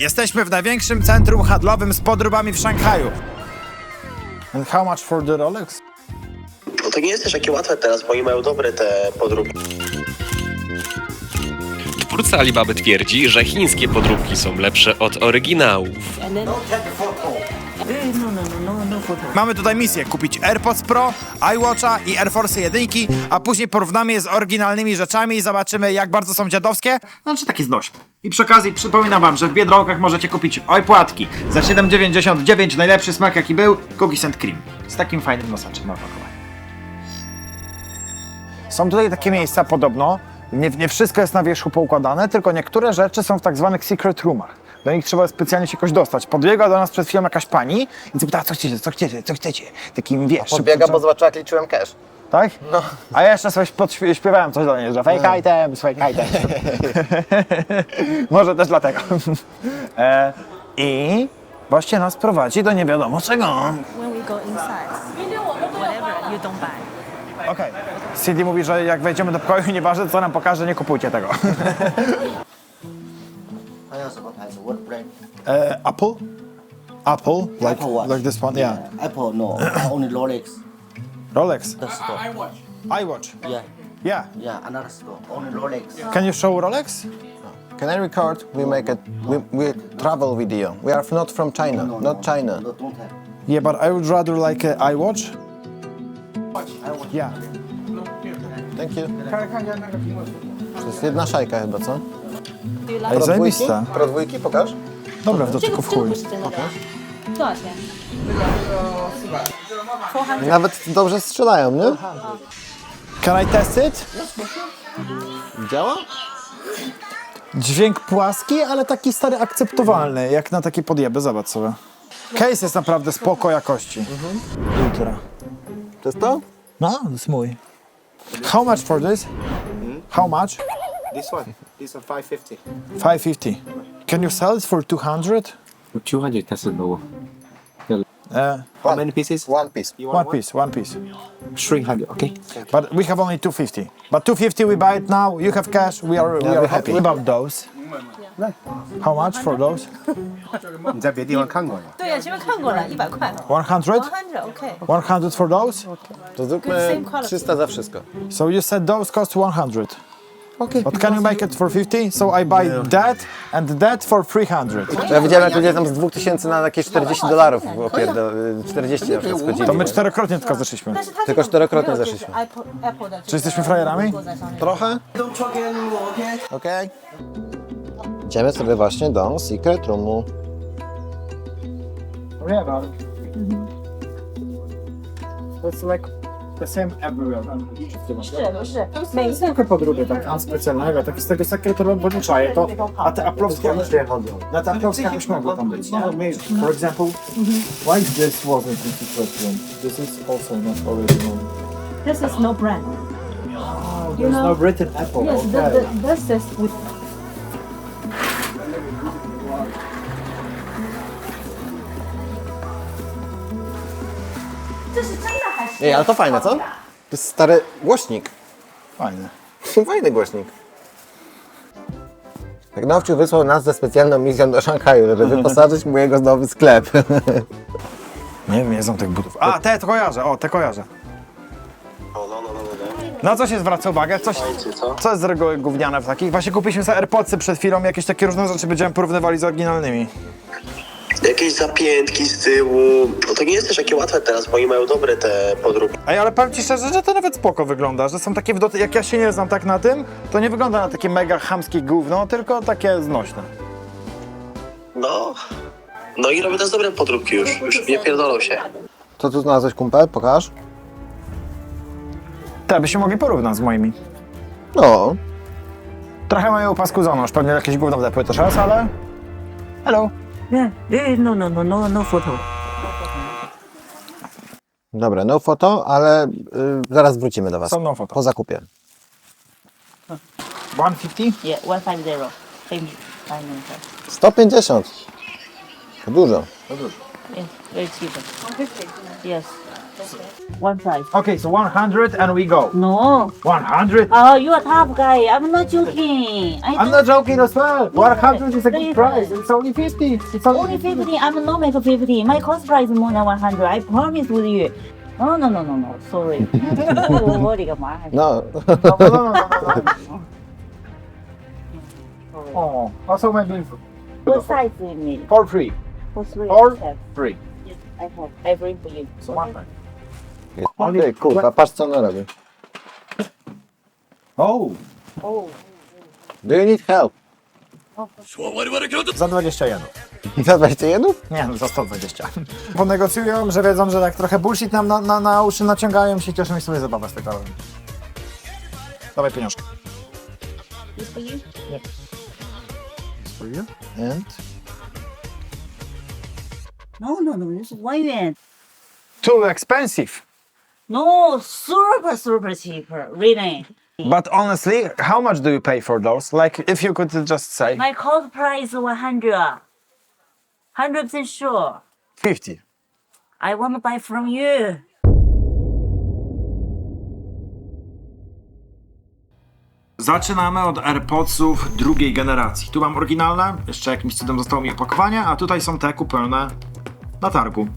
Jesteśmy w największym centrum handlowym z podróbami w Szanghaju. And how much for the Rolex? No to nie jest też takie łatwe teraz, bo oni mają dobre te podróbki. Twórca Alibaby twierdzi, że chińskie podróbki są lepsze od oryginałów. Mamy tutaj misję kupić AirPods Pro, iWatcha i Air Force 1, a później porównamy je z oryginalnymi rzeczami i zobaczymy jak bardzo są dziadowskie. Znaczy takie znośne. I przy okazji przypominam wam, że w Biedronkach możecie kupić ojpłatki za 7,99 najlepszy smak jaki był, cookies and cream. Z takim fajnym nosaczem na opakowaniu. Są tutaj takie miejsca podobno, nie, nie wszystko jest na wierzchu poukładane, tylko niektóre rzeczy są w tak zwanych secret roomach. Do nich trzeba specjalnie się jakoś dostać. Podbiegła do nas przed chwilą jakaś pani i zapytała, co chcecie, co chcecie, co chcecie. Takim, wiesz, Podbiega, szybko- bo zobaczyła, jak liczyłem cash. tak? No. A ja jeszcze coś podśpiewałem coś do niej, że fake items, fake items. Może też dlatego. e, I właśnie nas prowadzi do nie wiadomo czego. When we go inside, whatever you don't buy. Okej. Cindy mówi, że jak wejdziemy do pokoju, nieważne co nam pokaże, nie kupujcie tego. Uh, brand? e, Apple? Apple? Like, Apple Watch. like this one, yeah. Apple, no. only Rolex. Rolex? The ah, store. I, I watch. iWatch? Yeah, Yeah. yeah, another store. Only Rolex. Can you show Rolex? Can I record? We make it. We, we travel video. We are not from China. No, not no, China. No, don't have. Yeah, but I would rather like uh, a iWatch. I watch. Yeah. Thank you. To jest jedna szajka chyba, co? Do you like Pro dwójki? zajebista. Pro dwójki, pokaż. Dobra, w dotyku w chuj. Pokaż. Nawet dobrze strzelają, nie? Can I test it? Działa? Dźwięk płaski, ale taki stary akceptowalny, jak na takie podjeby, zobacz sobie. Case jest naprawdę spoko jakości. Mhm. Ultra. To jest to? No, to jest mój. How much for this? Mhm. How much? This one. this one 550. 550. Can you sell it for 200? 200 that's lower. Uh, How many pieces? One piece. You one piece, one piece. 300, okay? But we have only 250. But 250 we buy it now, you have cash, we are, we are happy. What about those? How much for those? 你在别的地方看过了？对呀，前面看过了，一百块。 100? One hundred, OK。 100 for those? To zróbmy Same quality. 300 za wszystko. So you said those cost 100. Okay. But can you make it for 50? So I buy that and that for 300. Ja widziałem, jak ludzie tam z 2000 na jakieś 40 dolarów opierdo... 40 na przykład schodzili. To my czterokrotnie tylko zeszliśmy. Tylko czterokrotnie zeszliśmy. Czy jesteśmy frajerami? Trochę? Okej. Idziemy sobie właśnie do Secret Roomu. It's like the same everywhere. 是不是？每次 Tylko podróby tak a specjalnego, tak z tego sekretarza obwodniczaje, to, a te aplowskie już nie chodzą. Na te aplowskie już mogły tam być, nie? For example, why this wasn't in secret room? This is also not original. this is no brand. There's no written Apple, Yes, the, okay. the, this is with. Ej, ale to fajne, co? To jest stary głośnik. Fajne. Fajny głośnik. Tak Nowciu wysłał nas ze specjalną misją do Szanghaju, żeby wyposażyć mu jego nowy sklep. Nie wiem, nie znam tych butów. A, te kojarzę, o, te kojarzę. Na co się zwraca uwagę? Coś, co jest z reguły gówniane w takich? Właśnie kupiliśmy sobie AirPodsy przed chwilą, jakieś takie różne rzeczy będziemy porównywali z oryginalnymi. Jakieś zapiętki z tyłu. No to nie jest też takie łatwe teraz, bo oni mają dobre te podróbki. Ej, ale powiem ci szczerze, że to nawet spoko wygląda, że są takie, w doty- jak ja się nie znam tak na tym, to nie wygląda na takie mega chamskie gówno, tylko takie znośne. No. No i robią też dobre podróbki już. Już nie pierdolą się. Co tu znalazłeś, kumpel? Pokaż. Te byśmy mogli porównać z moimi. No, Trochę mają paskudzoną, już pewnie jakieś gówno wdepły też raz, ale... Hello. Yeah, eh, no, no, no, no, no photo. dobra, no foto, ale y, zaraz wrócimy do Was. Są no foto. Po zakupie. 150? Yeah, one five zero. Same financial. 150. To dużo. Yes, very cheap. Yes. One five. Okay, so 100 and we go. No. 100? Oh, you are tough guy. I'm not joking. I I'm not joking as well. 100 is a good price. It's only 50. It's only only 50. I'm not make 50. My cost price is more than 100. I promise with you. No, no, no, no, no. Sorry. No. Oh, also maybe What size you need? for free. What's really Or- expensive? free. Yes, I have. I bring for you. So one five. Ty, kurwa, patrz co ona robi. Oh, Oh. Do you need help? za 21. Za 21? Nie, no za 120. Ponegocjują, że wiedzą, że tak trochę bullshit nam na, na, na uszy naciągają się cieszą i sobie zabawę z tego robią. Dawaj pieniążki. This for you? For you. And? No, no, no. This is one yuan. Too expensive. No, super, super cheaper. Really. But honestly, how much do you pay for those? Like, if you could just say. My cost price 100. 100% sure. 50. I want to buy from you. Zaczynamy od AirPodsów drugiej generacji. Tu mam oryginalne, jeszcze jakimś cudem zostało mi opakowanie, a tutaj są te kupione na targu.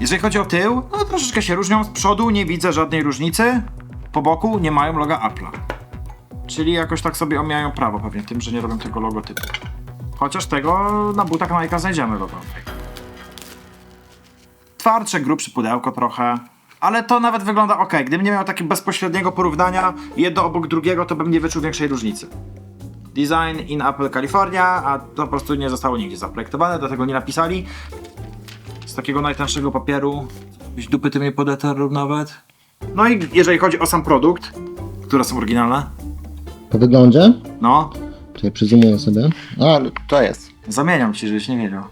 Jeżeli chodzi o tył, no troszeczkę się różnią. Z przodu nie widzę żadnej różnicy, po boku nie mają loga Apple'a. Czyli jakoś tak sobie omijają prawo pewnie tym, że nie robią tego logotypu. Chociaż tego na butach Nike'a znajdziemy logo. Twardsze, grubsze pudełko trochę. Ale to nawet wygląda ok. Gdybym nie miał takiego bezpośredniego porównania jedno obok drugiego, to bym nie wyczuł większej różnicy. Design in Apple California, a to po prostu nie zostało nigdzie zaprojektowane, dlatego nie napisali. Z takiego najtańszego papieru. Jakieś dupy tym nie podetarł nawet. No i jeżeli chodzi o sam produkt, które są oryginalne, Po wyglądzie? no, Czyli przyzumuję sobie. A, to jest. zamieniam ci, żebyś nie wiedział.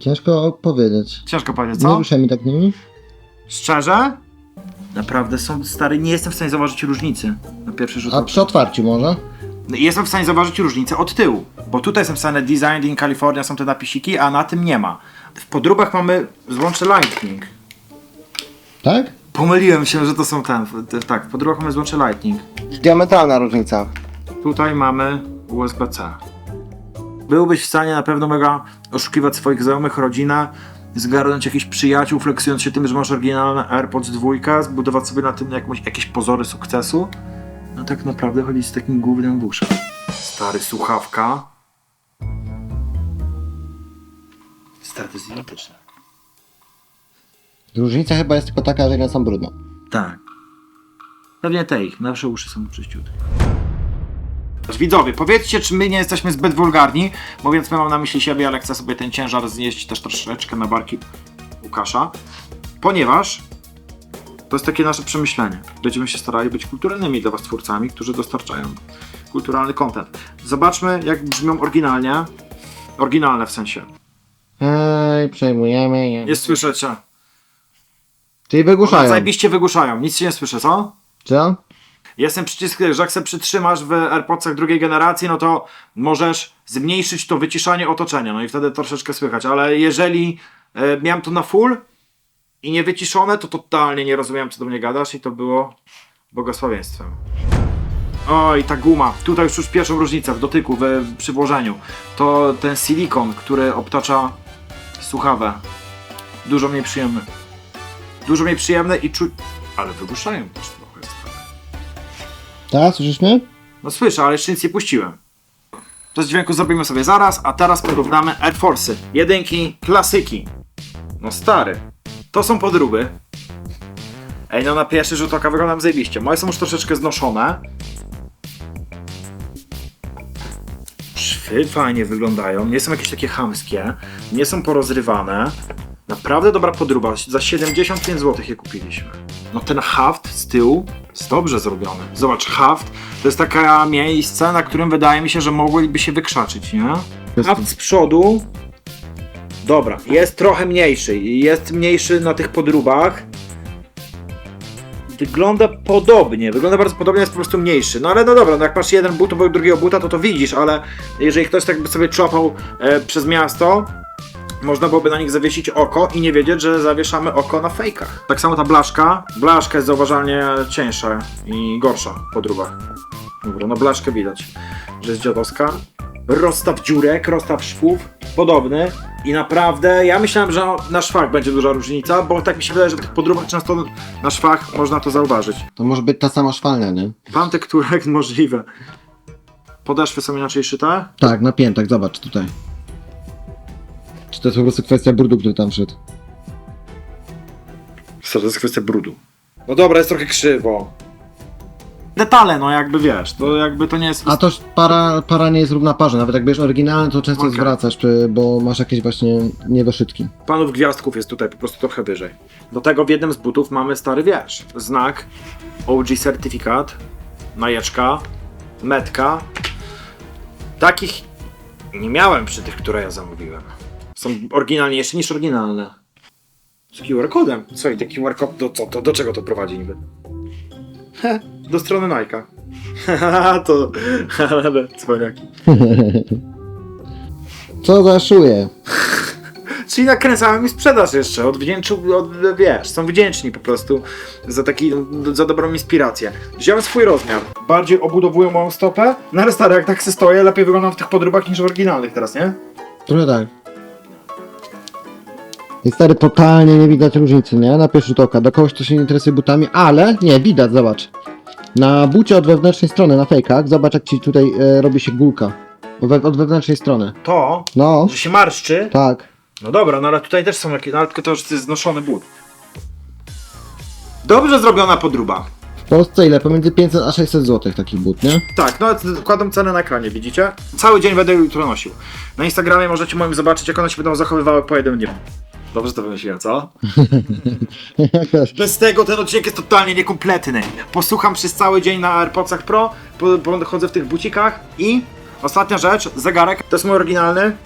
Ciężko powiedzieć. Ciężko powiedzieć, Nie co? ruszaj mi tak nimi. Szczerze? Naprawdę są stary, nie jestem w stanie zauważyć różnicy na pierwszy rzut A oka. przy otwarciu może? Jestem w stanie zauważyć różnicę od tyłu, bo tutaj jestem w stanie Designed in California, są te napisiki, a na tym nie ma. W podróbach mamy złącze Lightning. Tak? Pomyliłem się, że to są ten. te- Tak, w podróbach mamy złącze Lightning. Diametralna różnica. Tutaj mamy USB-C. Byłbyś w stanie na pewno mega oszukiwać swoich znajomych, rodzinę, zgarnąć jakichś przyjaciół, flexując się tym, że masz oryginalne AirPods 2, zbudować sobie na tym jakąś, jakieś pozory sukcesu. No tak naprawdę chodzi z takim głównym w uszach. Stary słuchawka. Stary, to jest identyczne. Różnica chyba jest tylko taka, że one są brudne. Tak. Pewnie te ich, nasze uszy są czyściutkie. Widzowie, powiedzcie, czy my nie jesteśmy zbyt wulgarni, mówiąc, my mam na myśli siebie, ale chcę sobie ten ciężar znieść też troszeczkę na barki Łukasza, ponieważ to jest takie nasze przemyślenie. Będziemy się starali być kulturalnymi dla Was twórcami, którzy dostarczają kulturalny content. Zobaczmy, jak brzmią oryginalnie. Oryginalne w sensie. Ej, przejmujemy je. Nie słyszę cię. Czyli One wygłuszają. zajebiście wygłuszają. Nic się nie słyszę, co? Co? Jest ten przycisk, że jak sobie przytrzymasz w AirPodsach drugiej generacji, no to możesz zmniejszyć to wyciszanie otoczenia, no i wtedy troszeczkę słychać, ale jeżeli e, miałem to na full i nie wyciszone, to totalnie nie rozumiałem, co do mnie gadasz i to było błogosławieństwem. Oj, ta guma. Tutaj już, już pierwszą różnicę w dotyku, w, w przyłożeniu. To ten silikon, który obtacza słuchawę. Dużo mniej przyjemny. Dużo mniej przyjemny i czuć... Ale wygłuszają też trochę. stary. Tak, słyszysz mnie? No słyszę, ale jeszcze nic nie puściłem. To z dźwięku zrobimy sobie zaraz, a teraz porównamy Air Force'y. Jedynki, klasyki. No stary. To są podróby. Ej, no na pierwszy rzut oka wyglądam zajebiście. Moje są już troszeczkę znoszone. Fajnie wyglądają, nie są jakieś takie chamskie, nie są porozrywane. Naprawdę dobra podróba, za 75 zł je kupiliśmy. No ten haft z tyłu jest dobrze zrobiony. Zobacz, haft to jest taka miejsce, na którym wydaje mi się, że mogłyby się wykrzaczyć, nie? Haft z przodu, dobra, jest trochę mniejszy, jest mniejszy na tych podróbach. Wygląda podobnie, wygląda bardzo podobnie, jest po prostu mniejszy. No ale no dobra, no jak masz jeden but obok drugiego buta, to to widzisz, ale jeżeli ktoś tak by sobie czopał e, przez miasto, można byłoby na nich zawiesić oko i nie wiedzieć, że zawieszamy oko na fejkach. Tak samo ta blaszka. Blaszka jest zauważalnie cieńsza i gorsza po drugach. Dobra, no blaszkę widać, że jest dziadowska. Rozstaw dziurek, rozstaw szwów, podobny. I naprawdę, ja myślałem, że na szwach będzie duża różnica, bo tak mi się wydaje, że w tych podróbach często na szwach można to zauważyć. To może być ta sama szwalnia, nie? Pan tekturek możliwe. Podeszwy są inaczej szyte? Tak, na piętach, zobacz tutaj. Czy to jest po prostu kwestia brudu, który tam wszedł? To jest kwestia brudu. No dobra, jest trochę krzywo. Detale, no jakby wiesz, to jakby to nie jest... A to para, para nie jest równa parze, nawet jak bierzesz oryginalny, to często Okej. zwracasz, czy- bo masz jakieś właśnie niewyszytki. Panów gwiazdków jest tutaj po prostu trochę wyżej. Do tego w jednym z butów mamy stary wiesz. Znak OG certyfikat, najeczka, metka. Takich nie miałem przy tych, które ja zamówiłem. Są oryginalniejsze niż oryginalne. Z QR kodem. Co i ten QR kod, do, co, to, do czego to prowadzi niby? Heh, do strony Nike'a. To... Ale cwaniaki. Co za szuje? Czyli nakręcałem mi sprzedaż jeszcze, odwdzięczył, od, wiesz, są wdzięczni po prostu za taki, za dobrą inspirację. Wziąłem swój rozmiar, bardziej obudowują moją stopę, no ale stary, jak tak se stoję, lepiej wyglądam w tych podróbach niż w oryginalnych teraz, nie? Trochę tak. I stary, totalnie nie widać różnicy, nie? Na pierwszy rzut oka. Do kogoś, kto się nie interesuje butami, ale nie, widać, zobacz. Na bucie od wewnętrznej strony, na fejkach, zobacz jak ci tutaj e, robi się gulka. We, od wewnętrznej strony. To, No, że się marszczy, tak. no dobra, no ale tutaj też są jakieś, no ale tylko to już jest znoszony but. Dobrze zrobiona podróba. W Polsce ile? Pomiędzy 500 a 600 zł taki but, nie? Tak, no kładę cenę na ekranie, widzicie? Cały dzień będę jutro nosił. Na Instagramie możecie moim zobaczyć, jak one się będą zachowywały po jednym dniu. Dobrze to wymyśliłem, co? Bez tego ten odcinek jest totalnie niekompletny. Posłucham przez cały dzień na AirPodsach Pro, po, po, chodzę w tych bucikach i ostatnia rzecz, zegarek. To jest mój oryginalny.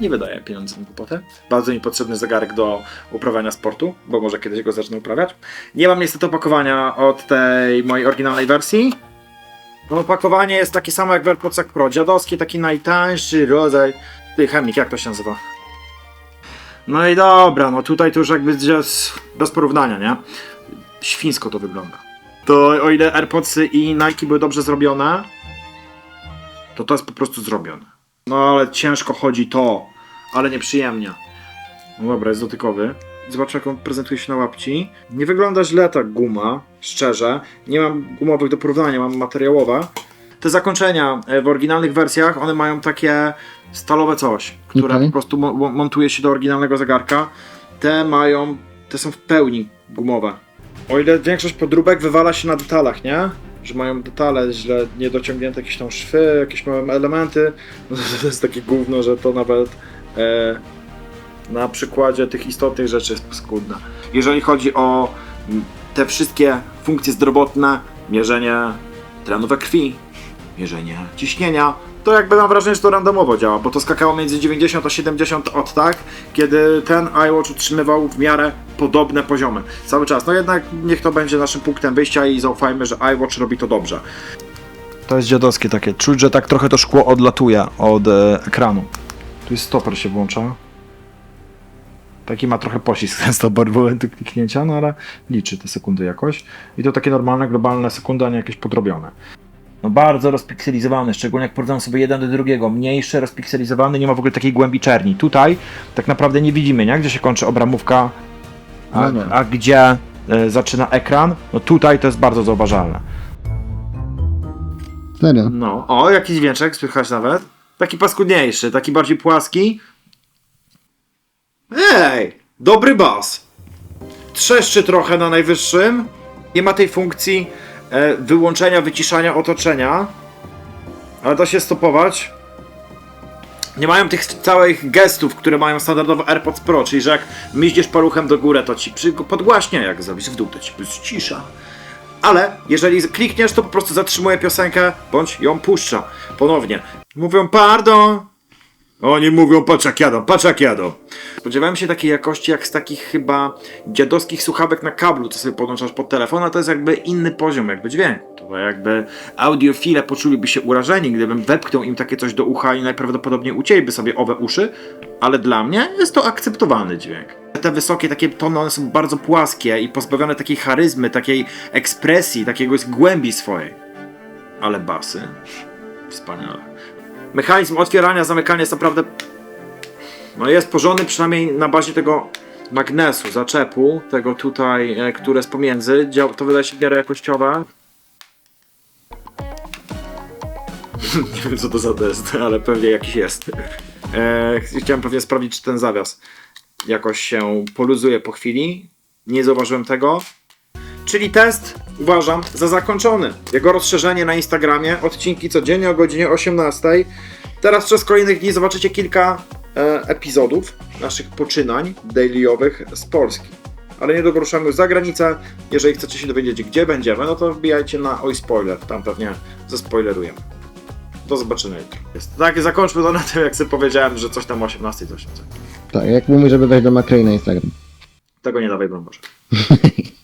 Nie wydaję pieniędzy na głupotę. Bardzo mi potrzebny zegarek do uprawiania sportu, bo może kiedyś go zacznę uprawiać. Nie mam niestety opakowania od tej mojej oryginalnej wersji. No, opakowanie jest takie samo jak w AirPodsach Pro. Dziadowski, taki najtańszy rodzaj. Ty, chemik, jak to się nazywa? No i dobra, no tutaj to już jakby jest bez porównania, nie? Świńsko to wygląda. To o ile AirPodsy i Nike były dobrze zrobione, to to jest po prostu zrobione. No ale ciężko chodzi to, ale nieprzyjemnie. No dobra, jest dotykowy. Zobacz jak on prezentuje się na łapci. Nie wygląda źle ta guma, szczerze. Nie mam gumowych do porównania, mam materiałowe. Te zakończenia e, w oryginalnych wersjach, one mają takie stalowe coś, które Okej. po prostu mo- mo- montuje się do oryginalnego zegarka. Te mają, te są w pełni gumowe. O ile większość podróbek wywala się na detalach, nie? Że mają detale źle niedociągnięte, jakieś tam szwy, jakieś małe elementy. No to, to jest takie gówno, że to nawet e, na przykładzie tych istotnych rzeczy jest paskudne. Jeżeli chodzi o mm, te wszystkie funkcje zdrowotne, mierzenie tlenu we krwi, mierzenie ciśnienia, to jakby mam wrażenie, że to randomowo działa, bo to skakało między 90 a 70 od tak, kiedy ten iWatch utrzymywał w miarę podobne poziomy cały czas. No jednak niech to będzie naszym punktem wyjścia i zaufajmy, że iWatch robi to dobrze. To jest dziadowskie takie, czuć, że tak trochę to szkło odlatuje od e, ekranu. Tu jest stoper się włącza. Taki ma trochę poślizg ten stoper momentu kliknięcia, no ale liczy te sekundy jakoś. I to takie normalne, globalne sekundy, a nie jakieś podrobione. No bardzo rozpikselizowany, szczególnie jak porównam sobie jeden do drugiego. Mniejszy, rozpikselizowany, nie ma w ogóle takiej głębi czerni. Tutaj tak naprawdę nie widzimy, nie? Gdzie się kończy obramówka, a, No a gdzie e, zaczyna ekran. No tutaj to jest bardzo zauważalne. Serio. No, o, jakiś dźwięczek słychać nawet. Taki paskudniejszy, taki bardziej płaski. Ej, dobry bas. Trzeszczy trochę na najwyższym. Nie ma tej funkcji wyłączenia, wyciszania otoczenia. Ale da się stopować. Nie mają tych całych gestów, które mają standardowo AirPods Pro, czyli że jak miździesz paluchem do góry, to ci podgłaśnie, jak zrobisz w dół, to ci cisza. Ale jeżeli klikniesz, to po prostu zatrzymuje piosenkę, bądź ją puszcza ponownie. Mówią, pardon, Oni mówią, patrz jak jadą, patrz jak jadą. Spodziewałem się takiej jakości jak z takich chyba dziadowskich słuchawek na kablu, co sobie podłączasz pod telefon, a to jest jakby inny poziom jakby dźwięku. To jakby audiofile poczuliby się urażeni, gdybym wepchnął im takie coś do ucha i najprawdopodobniej ucięliby sobie owe uszy, ale dla mnie jest to akceptowalny dźwięk. Te wysokie takie tony, one są bardzo płaskie i pozbawione takiej charyzmy, takiej ekspresji, takiego głębi swojej. Ale basy, wspaniale. Mechanizm otwierania, zamykania jest naprawdę no jest porządny przynajmniej na bazie tego magnesu, zaczepu, tego tutaj, e, które jest pomiędzy. To wydaje się w miarę jakościowe. Nie wiem co to za test, ale pewnie jakiś jest. E, chciałem pewnie sprawdzić, czy ten zawias jakoś się poluzuje po chwili. Nie zauważyłem tego. Czyli test uważam za zakończony. Jego rozszerzenie na Instagramie, odcinki codziennie o godzinie 18. Teraz przez kolejnych dni zobaczycie kilka e, epizodów naszych poczynań dailyowych z Polski. Ale niedługo ruszamy już za granicę. Jeżeli chcecie się dowiedzieć, gdzie będziemy, no to wbijajcie na Oj Spoiler. Tam pewnie zaspoilerujemy. Do zobaczenia jutro. Jest. Tak, zakończmy to na tym, jak sobie powiedziałem, że coś tam o 18 coś. Tak, jak mówi, żeby wejść do Makrei na Instagram. Tego nie dawaj, broń Boże.